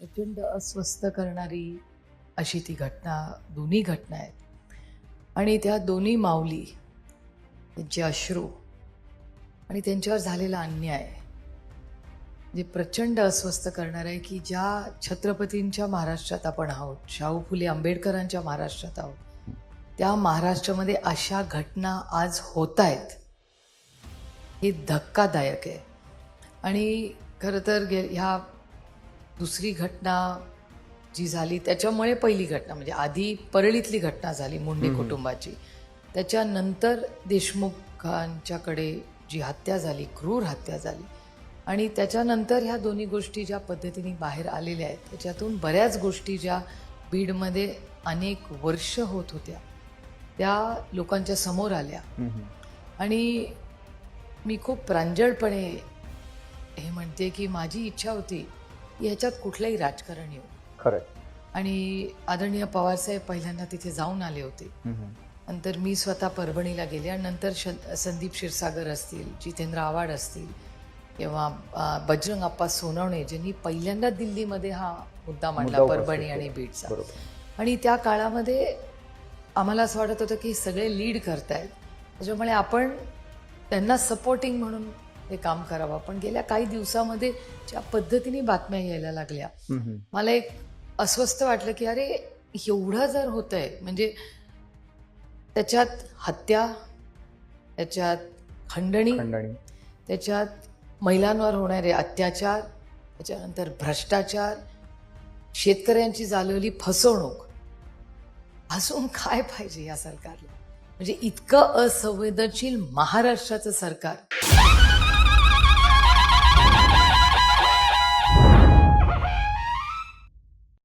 प्रचंड अस्वस्थ करणारी अशी ती घटना दोन्ही घटना आहेत. आणि त्या दोन्ही माऊली त्यांचे अश्रू आणि त्यांच्यावर झालेला अन्याय जे प्रचंड अस्वस्थ करणार आहे की ज्या छत्रपतींच्या महाराष्ट्रात आपण आहोत शाहू फुले आंबेडकरांच्या महाराष्ट्रात आहोत त्या महाराष्ट्रामध्ये अशा घटना आज होत आहेत हे धक्कादायक आहे. आणि खरं तर गे ह्या दुसरी घटना जी झाली त्याच्यामुळे पहिली घटना म्हणजे आधी परळीतली घटना झाली मुंडे कुटुंबाची. त्याच्यानंतर देशमुखांच्याकडे जी हत्या झाली क्रूर हत्या झाली आणि त्याच्यानंतर ह्या दोन्ही गोष्टी ज्या पद्धतीने बाहेर आलेल्या आहेत त्याच्यातून बऱ्याच गोष्टी ज्या बीडमध्ये अनेक वर्ष होत होत्या त्या लोकांच्या समोर आल्या. आणि मी खूप प्रांजळपणे हे म्हणते की माझी इच्छा होती की ह्याच्यात कुठलंही राजकारण येऊ. खरंय. आणि आदरणीय पवारसाहेब पहिल्यांदा तिथे जाऊन आले होते. नंतर मी स्वतः परभणीला गेले आणि नंतर संदीप क्षीरसागर असतील जितेंद्र आव्हाड असतील किंवा बजरंग अप्पा सोनवणे ज्यांनी पहिल्यांदा दिल्लीमध्ये हा मुद्दा मांडला परभणी आणि. बीडचा. आणि त्या काळामध्ये आम्हाला असं वाटत होतं की सगळे लीड करतायत. त्याच्यामुळे आपण त्यांना सपोर्टिंग म्हणून हे काम करावं. पण गेल्या काही दिवसामध्ये ज्या पद्धतीने बातम्या यायला लागल्या मला एक अस्वस्थ वाटलं की अरे एवढं जर होतं आहे म्हणजे त्याच्यात हत्या त्याच्यात खंडणी. त्याच्यात महिलांवर होणारे अत्याचार त्याच्यानंतर भ्रष्टाचार शेतकऱ्यांची झालेली फसवणूक अजून काय पाहिजे या सरकारला? म्हणजे इतकं असंवेदनशील महाराष्ट्राचं सरकार